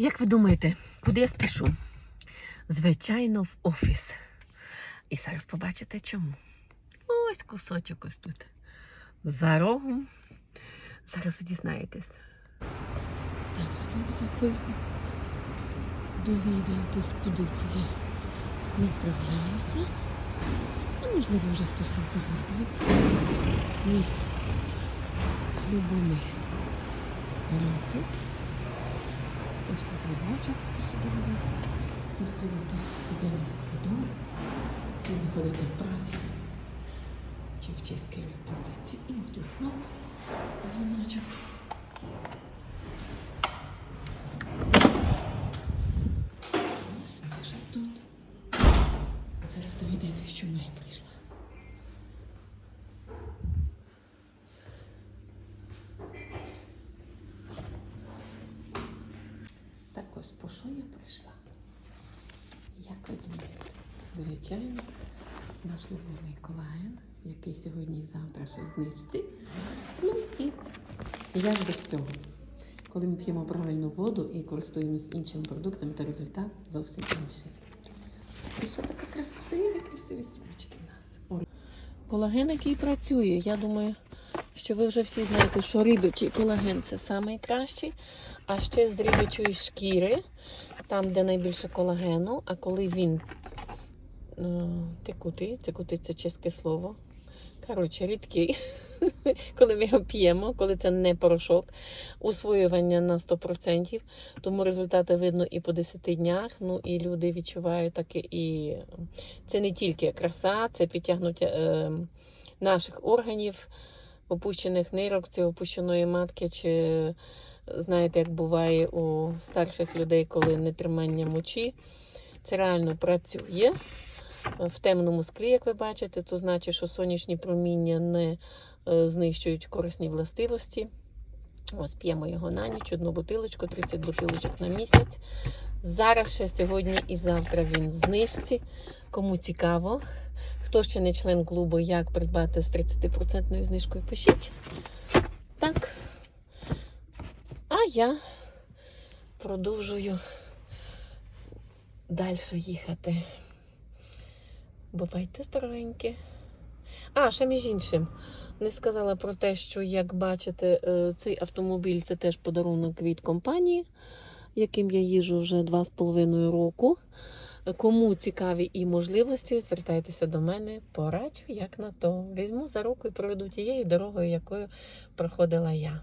Як ви думаєте, куди я спішу? Звичайно, в офіс. І зараз побачите чому. Ось кусочок ось тут. За рогом. Зараз ви дізнаєтесь. Так, зараз за хвильку довідаєтесь, куди це я направляюся. А можливо, вже хтось здогадується. Мій любимий ракет. Ось дзвіночок, хто сюди буде заходити, в коридор, чи знаходиться в Празі, чи в Чеській Республіці. І тут знову дзвіночок. Ось ми тут. А зараз довідаєтесь, чому я прийшла. Так ось по що я прийшла? Як ви думаєте? Звичайно, наш любимий колаген, який сьогодні і завтра ще в знижці. Ну і як без цього? Коли ми п'ємо правильну воду і користуємось іншими продуктами, то результат зовсім інший. І що таке красиві, красиві смачки в нас. Колаген, який працює, я думаю, що ви вже всі знаєте, що рибичий колаген це найкращий. А ще з рибячої шкіри, там, де найбільше колагену, а коли він е, текутий, текутий це чеське слово. Коротше, рідкий. коли ми його п'ємо, коли це не порошок, усвоювання на 100%. Тому результати видно і по 10 днях. Ну і люди відчувають таке і це не тільки краса, це підтягнуття е, наших органів, опущених нирок, опущеної матки, чи знаєте, як буває у старших людей, коли нетримання мочі. Це реально працює. В темному склі, як ви бачите, то значить, що сонячні проміння не е, знищують корисні властивості. Ось п'ємо його на ніч, одну бутилочку, 30 бутилочок на місяць. Зараз ще сьогодні і завтра він в знижці. Кому цікаво, хто ще не член клубу, як придбати з 30% знижкою, пишіть. Так. А я продовжую далі їхати. Бувайте здоровенькі. А, ще між іншим. Не сказала про те, що, як бачите, е, цей автомобіль це теж подарунок від компанії, яким я їжу вже 2,5 року. Кому цікаві і можливості, звертайтеся до мене, пораджу, як на то. Візьму за руку і проведу тією дорогою, якою проходила я.